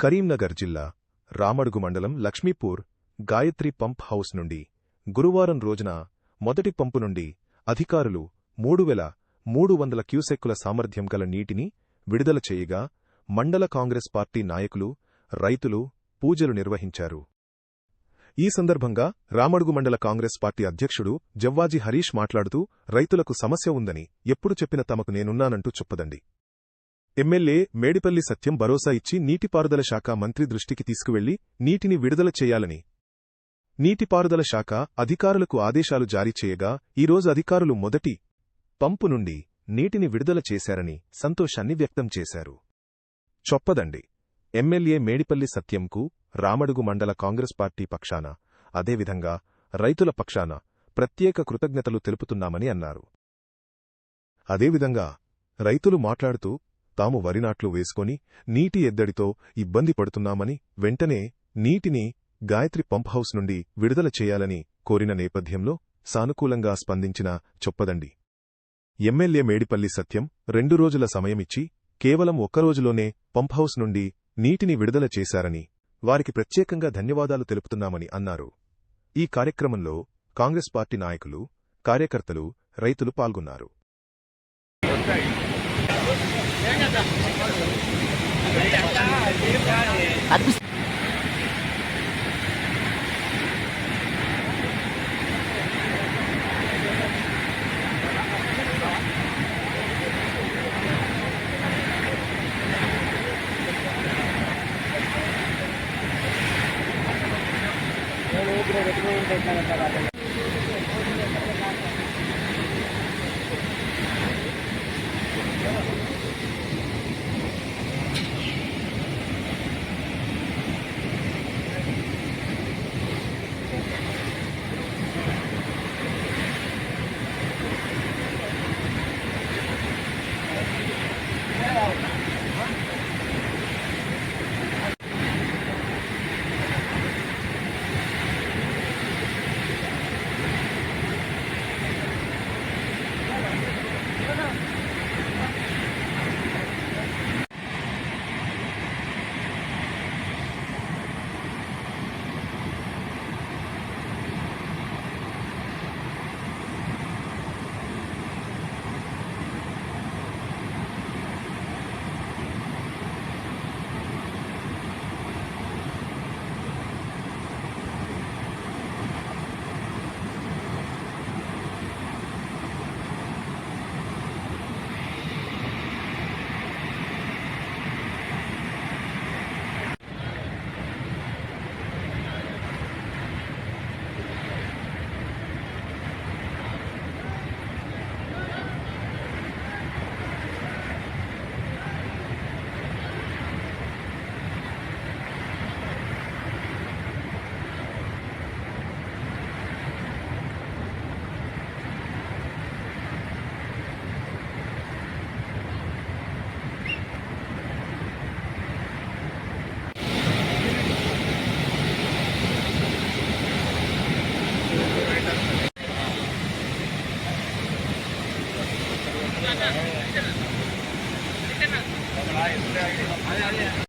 కరీంనగర్ జిల్లా రామడుగు మండలం Lakshmipur Gayatri pump house నుండి గురువారం రోజున మొదటి పంపు నుండి అధికారులు మూడు వేల మూడు వందల క్యూసెక్కుల సామర్థ్యం గల నీటిని విడుదల చేయగా మండల కాంగ్రెస్ పార్టీ నాయకులు రైతులు పూజలు నిర్వహించారు. ఈ సందర్భంగా రామడుగు మండల కాంగ్రెస్ పార్టీ అధ్యక్షుడు జవ్వాజీ హరీష్ మాట్లాడుతూ రైతులకు సమస్య ఉందని ఎప్పుడు చెప్పిన తమకు నేనున్నానంటూ చెప్పదండి. ఎమ్మెల్యే మేడిపల్లి సత్యం భరోసా ఇచ్చి నీటిపారుదల శాఖ మంత్రి దృష్టికి తీసుకువెళ్ళి నీటిని విడుదల చేయాలని. నీటిపారుదల శాఖ అధికారులకు ఆదేశాలు జారీ చేయగా ఈరోజు అధికారులు మొదటి పంపు నుండి నీటిని విడుదల చేశారని సంతోషాన్ని వ్యక్తం చేశారు. చొప్పదండి. ఎమ్మెల్యే మేడిపల్లి సత్యంకు రామడుగు మండల కాంగ్రెస్ పార్టీ పక్షాన అదేవిధంగా రైతుల పక్షాన ప్రత్యేక కృతజ్ఞతలు తెలుపుతున్నామని అన్నారు. అదేవిధంగా రైతులు మాట్లాడుతూ తాము వరినాట్లు వేసుకొని నీటి ఎద్దడితో ఇబ్బంది పడుతున్నామని వెంటనే నీటిని గాయత్రి పంప్ హౌస్ నుండి విడుదల చేయాలని కోరిన నేపథ్యంలో సానుకూలంగా స్పందించిన చొప్పదండి. ఎమ్మెల్యే మేడిపల్లి సత్యం రెండు రోజుల సమయమిచ్చి కేవలం ఒక్కరోజులోనే పంప్హౌస్ నుండి నీటిని విడుదల చేశారని వారికి ప్రత్యేకంగా ధన్యవాదాలు తెలుపుతున్నామని అన్నారు. ఈ కార్యక్రమంలో కాంగ్రెస్ పార్టీ నాయకులు కార్యకర్తలు రైతులు పాల్గొన్నారు. Habis. なんだ?あれ?あれ?